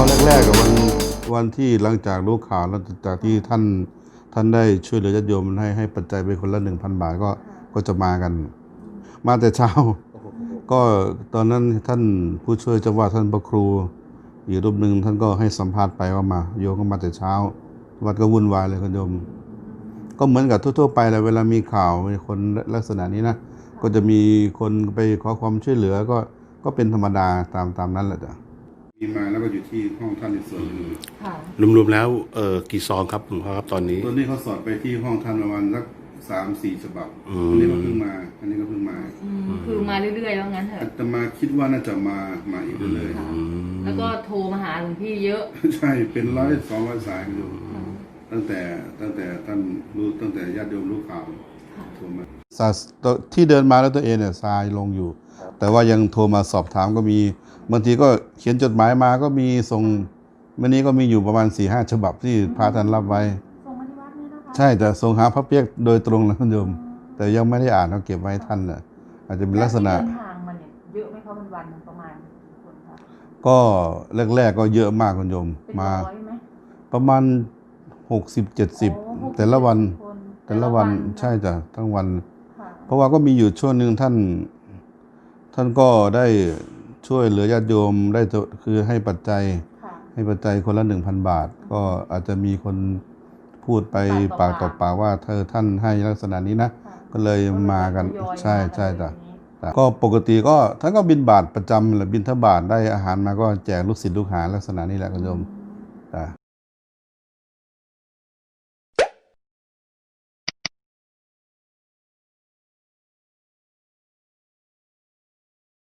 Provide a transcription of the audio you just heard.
็แรกๆกับวันวันที่หลังจากรู้ข่าวแล้วจากที่ท่านท่านได้ช่วยเหลือญาติโยมให้ให้ปัจจัยไปคนละหนึ่งพันบาทก็ก็จะมากัน มาแต่เช้า ก็ตอนนั้นท่านผู้ช่วยเจ้าวาดท่านพระครูอีกรูปหนึ่งท่านก็ให้สัมภาษณ์ไปว่ามาโยมก็มาแต่เช้า วัดก็วุ่นวายเลยคุณโยม ก็เหมือนกับทั่วๆไปแหละเวลามีข่าวมีคนลักษณะนี้นะก็จะมีคนไปขอความช่วยเหลือก็ก็เป็นธรรมดาตามตามนั้นแหละจ้ะ มีมาแล้วก็อยู่ที่ห้องท่านอีกส่วนหนึ่งค่ะ รวมๆแล้วเออกี่ซองครับหลวงพ่อครับตอนนี้ ตอนนี้เขาสอดไปที่ห้องท่านประมาณสักสามสี่ฉบับอืม อันนี้ก็เพิ่งมา อันนี้ก็เพิ่งมาอืมคือมาเรื่อยๆแล้วงั้นเถอาอะตมาคิดว่าน่าจะมามาอีกเรื่อยค่ะแล้วก็โทรมาหาหลวงพี่เยอะๆใช่เป็นร้อยสองร้อยสายคุณโยมตั้งแต่ตั้งแต่ท่านรู้ตั้งแต่ญาติโยมรู้ข่าวโทรมาที่เดินมาแล้วตัวเองเนี่ยทรายลงอยู่ แต่ว่ายังโทรมาสอบถามก็มีบางทีก็เขียนจดหมายมาก็มีส่งวันนี้ก็มีอยู่ประมาณสี่ห้าฉบับที่พระท่านรับไว้ ส่งมาที่วัดนี่นะคะใช่แต่ส่งหาพระเปียกโดยตรงนะคุณโยม แต่ยังไม่ได้อ่านเขาเก็บไว้ให้ท่านน่ะอาจจะเป็นลักษณะที่เดินทางมาเนี่ยเยอะไหมคะวันวันๆประมาณกี่คนคะก็แรกๆก็เยอะมากคุณโยมเป็นมา ร้อยไหมประมาณหกสิบเจ็ดสิบโอ้หกแต่ละวันคนแต่ละวันค่ะใช่จ้ะทั้งวัน ค่ะเพราะว่าก็มีอยู่ช่วงหนึ่งท่าน ท่านก็ได้ช่วยเหลือญาติโยมได้ตัวคือให้ปัจจัยค่ะให้ปัจจัยคนละหนึ่งพันบาท ก็อาจจะมีคนพูดไปปาปากกต่ต่ออปาปากกว่าเธอท่านให้ลักษณะนี้นะค่ะก็เลยมากันทยอยใช่มาใช่กันจ้ะแบบนี้ก็ปกติก็ท่านก็บินบาทประจำแหละบินทบาทได้อาหารมาก็แจกลูกศิษย์ลูกหาลักษณะนี้แหละคุณโยมจ้ะ